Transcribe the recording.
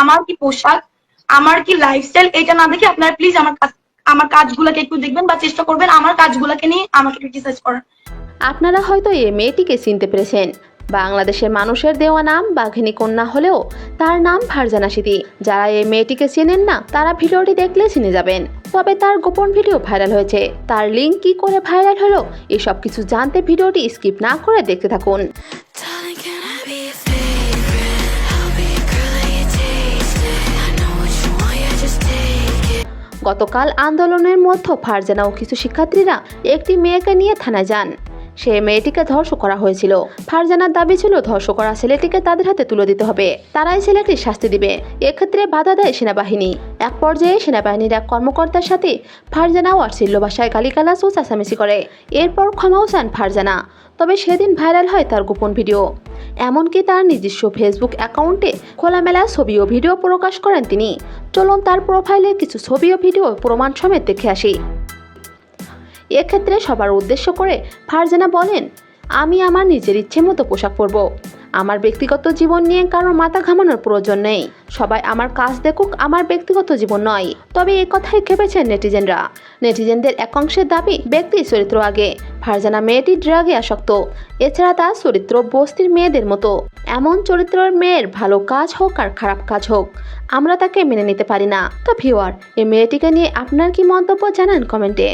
আমার কি পোশাক, আমার কি লাইফস্টাইল এটা না দেখে আপনারা প্লিজ আমার আমার কাজগুলোকে একটু দেখবেন বা চেষ্টা করবেন আমার কাজগুলোকে নিয়ে আমাকে ক্রিটিসাইজ করার। আপনারা হয়তো এই মেয়েটিকে চিনতে পেরেছেন। বাংলাদেশের মানুষের দেওয়া নাম বাঘিনী কন্যা হলেও তার নাম ফারজানা সিদ্দি যারা এই মেয়েটিকে চেনেন না, তারা ভিডিওটি দেখলে চিনে যাবেন। তবে তার গোপন ভিডিও ভাইরাল হয়েছে। তার লিঙ্ক কি করে ভাইরাল হলো, এসব কিছু জানতে ভিডিওটি স্কিপ না করে দেখতে থাকুন। গতকাল আন্দোলনের মধ্য ফারজানা ও কিছু শিক্ষার্থীরা একটি মেয়েকে নিয়ে থানায় যান। সে মেয়েটিকে ধর্ষ করা হয়েছিল। ফারজানার দাবি ছিল ধর্ষ করা ছেলেটিকে তাদের হাতে তুলে দিতে হবে। তারাই ছেলেটির শাস্তি দিবে। এক্ষেত্রে বাধা দেয় সেনাবাহিনী। এক পর্যায়ে সেনাবাহিনীর এক কর্মকর্তার সাথে ফারজানা অশ্লীল ভাষায় গালিগালাজ ও চেঁচামেচি করে। এরপর ক্ষমাও চান ফারজানা। তবে সেদিন ভাইরাল হয় তার গোপন ভিডিও। এমনকি তার নিজস্ব ফেসবুক অ্যাকাউন্টে খোলামেলা ছবি ও ভিডিও প্রকাশ করেন তিনি। চলুন তার প্রোফাইলে কিছু ছবি ও ভিডিও প্রমাণ সমেত দেখে আসি। এক্ষেত্রে সবার উদ্দেশ্য করে ফারজানা বলেন, আমি আমার নিজের ইচ্ছে মতো পোশাক পরব। আমার ব্যক্তিগত জীবন নিয়ে কারোর মাথা ঘামানোর প্রয়োজন নেই। সবাই আমার কাজ দেখুক, আমার ব্যক্তিগত জীবন নয়। তবে এ কথাই খেপেছেন নেটিজেনরা। নেটিজেনদের একাংশের দাবি ব্যক্তি চরিত্র আগে ফারজানা মেয়েটি ড্রাগে আসক্ত। এছাড়া তার চরিত্র বস্তির মেয়েদের মতো। এমন চরিত্রের মেয়ের ভালো কাজ হোক আর খারাপ কাজ হোক, আমরা তাকে মেনে নিতে পারি না। তো ভিওয়ার এই মেয়েটিকে নিয়ে আপনার কি মন্তব্য জানান কমেন্টে।